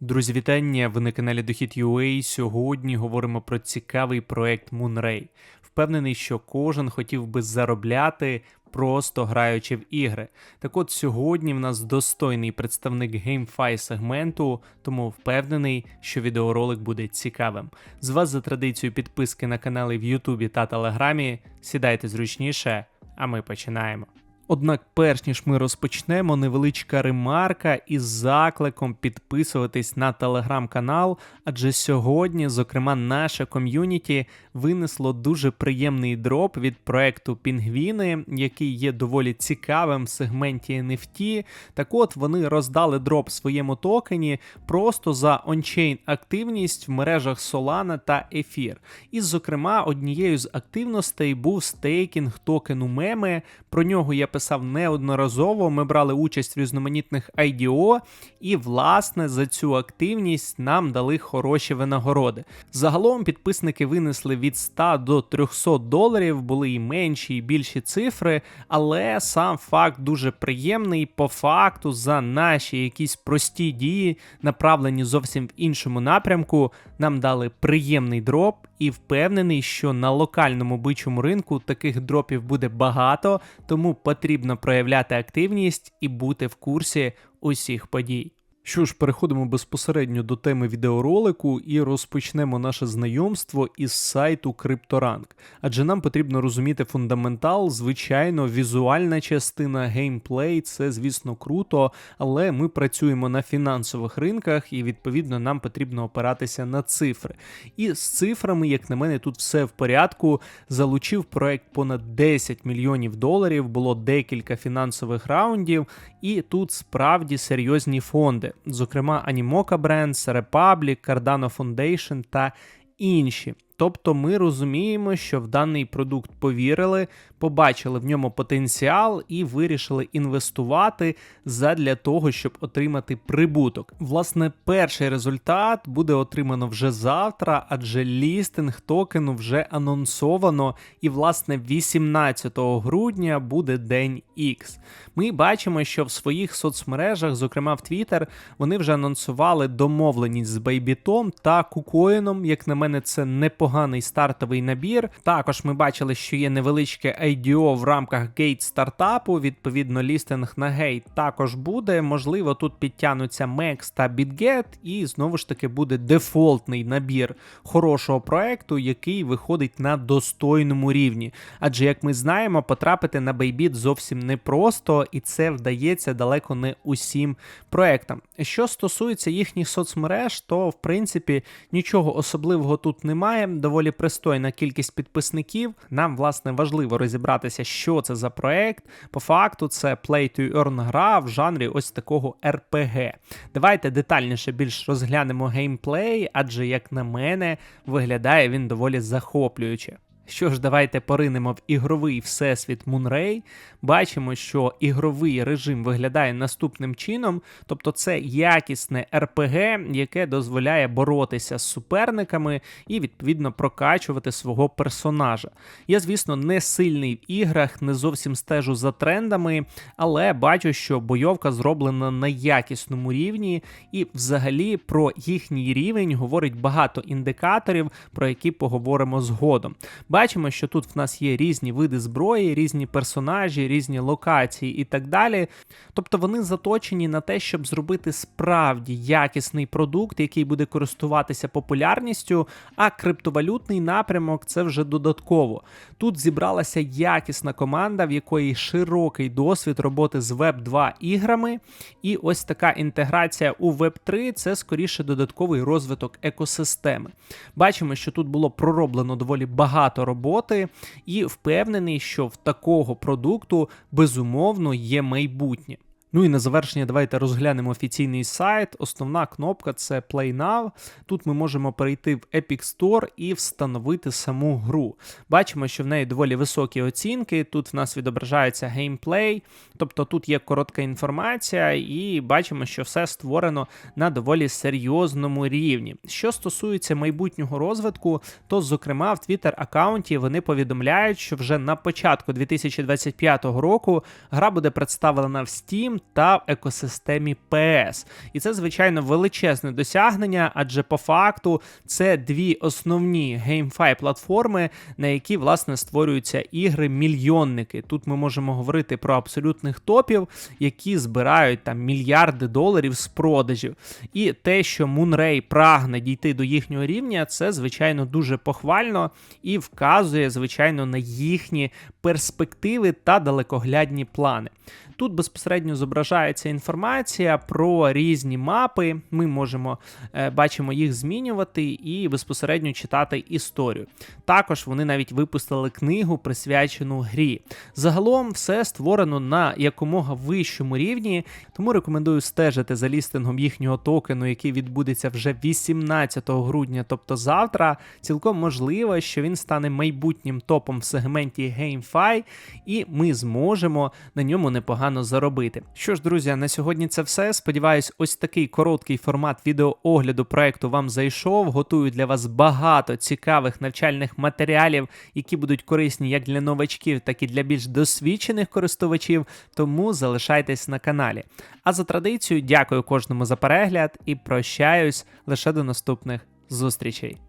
Друзі, вітання! Ви на каналі Дохід.ua. Сьогодні говоримо про цікавий проект Moonray. Впевнений, що кожен хотів би заробляти, просто граючи в ігри. Так от сьогодні в нас достойний представник GameFi сегменту, тому впевнений, що відеоролик буде цікавим. З вас за традицією підписки на канали в Ютубі та Телеграмі. Сідайте зручніше, а ми починаємо. Однак, перш ніж ми розпочнемо, невеличка ремарка із закликом підписуватись на телеграм-канал, адже сьогодні, зокрема, наше ком'юніті винесло дуже приємний дроп від проекту Пінгвіни, який є доволі цікавим в сегменті NFT. Так от вони роздали дроп своєму токені просто за ончейн активність в мережах Solana та Ефір. І, зокрема, однією з активностей був стейкінг токену меми. Про нього я писав неодноразово. Ми брали участь в різноманітних IDO, і, власне, за цю активність нам дали хороші винагороди. Загалом підписники винесли від 100 до 300 доларів, були і менші, і більші цифри, але сам факт дуже приємний. По факту, за наші якісь прості дії, направлені зовсім в іншому напрямку, нам дали приємний дроп. І впевнений, що на локальному бичому ринку таких дропів буде багато, тому потрібно проявляти активність і бути в курсі усіх подій. Що ж, переходимо безпосередньо до теми відеоролику і розпочнемо наше знайомство із сайту CryptoRank. Адже нам потрібно розуміти фундаментал, звичайно, візуальна частина, геймплей це, звісно, круто, але ми працюємо на фінансових ринках і, відповідно, нам потрібно опиратися на цифри. І з цифрами, як на мене, тут все в порядку. Залучив проект понад 10 мільйонів доларів, було декілька фінансових раундів, і тут справді серйозні фонди зокрема Animoca Brands, Republic, Cardano Foundation та інші. Тобто ми розуміємо, що в даний продукт повірили, побачили в ньому потенціал і вирішили інвестувати задля того, щоб отримати прибуток. Власне, перший результат буде отримано вже завтра, адже лістинг токену вже анонсовано, і, власне, 18 грудня буде день X. Ми бачимо, що в своїх соцмережах, зокрема в Twitter, вони вже анонсували домовленість з Байбітом та Кукоїном. Як на мене, це непоганий стартовий набір. Також ми бачили, що є невеличке IDO в рамках Gate стартапу. Відповідно, лістинг на Gate також буде. Можливо, тут підтягнуться MEX та BitGet, і знову ж таки буде дефолтний набір хорошого проекту, який виходить на достойному рівні. Адже, як ми знаємо, потрапити на Bybit зовсім непросто, і це вдається далеко не усім проектам. Що стосується їхніх соцмереж, то в принципі нічого особливого тут немає. Доволі пристойна кількість підписників. Нам, власне, важливо розібратися, що це за проект. По факту, це Play to Earn гра в жанрі ось такого RPG. Давайте детальніше більш розглянемо геймплей, адже, як на мене, виглядає він доволі захоплююче. Що ж, давайте поринемо в ігровий всесвіт Moonray. Бачимо, що ігровий режим виглядає наступним чином, тобто це якісне RPG, яке дозволяє боротися з суперниками і, відповідно, прокачувати свого персонажа. Я, звісно, не сильний в іграх, не зовсім стежу за трендами, але бачу, що бойовка зроблена на якісному рівні, і взагалі про їхній рівень говорить багато індикаторів, про які поговоримо згодом. Бачимо, що тут в нас є різні види зброї, різні персонажі, різні локації і так далі. Тобто вони заточені на те, щоб зробити справді якісний продукт, який буде користуватися популярністю, а криптовалютний напрямок це вже додатково. Тут зібралася якісна команда, в якої широкий досвід роботи з Web 2 іграми, і ось така інтеграція у Web 3 це скоріше додатковий розвиток екосистеми. Бачимо, що тут було пророблено доволі багато роботи, і впевнений, що в такого продукту безумовно є майбутнє. Ну і на завершення давайте розглянемо офіційний сайт. Основна кнопка це Play Now. Тут ми можемо перейти в Epic Store і встановити саму гру. Бачимо, що в неї доволі високі оцінки. Тут в нас відображається геймплей, тобто тут є коротка інформація, і бачимо, що все створено на доволі серйозному рівні. Що стосується майбутнього розвитку, то, зокрема, в Twitter аккаунті вони повідомляють, що вже на початку 2025 року гра буде представлена в Steam Та в екосистемі PS. І це, звичайно, величезне досягнення, адже по факту це дві основні GameFi платформи, на які власне створюються ігри-мільйонники. Тут ми можемо говорити про абсолютних топів, які збирають там мільярди доларів з продажів. І те, що Moonray прагне дійти до їхнього рівня, це звичайно дуже похвально і вказує, звичайно, на їхні перспективи та далекоглядні плани. Тут безпосередньо зображається інформація про різні мапи. Ми можемо е, бачимо їх змінювати і безпосередньо читати історію. Також вони навіть випустили книгу, присвячену грі. Загалом все створено на якомога вищому рівні, тому рекомендую стежити за лістингом їхнього токену, який відбудеться вже 18 грудня, тобто завтра. Цілком можливо, що він стане майбутнім топом в сегменті GameFi, і ми зможемо на ньому непогано заробити. Що ж, друзі, на сьогодні це все. Сподіваюсь, ось такий короткий формат відеоогляду проекту вам зайшов. Готую для вас багато цікавих навчальних матеріалів, які будуть корисні як для новачків, так і для більш досвідчених користувачів. Тому залишайтесь на каналі. А за традицією, дякую кожному за перегляд і прощаюсь лише до наступних зустрічей.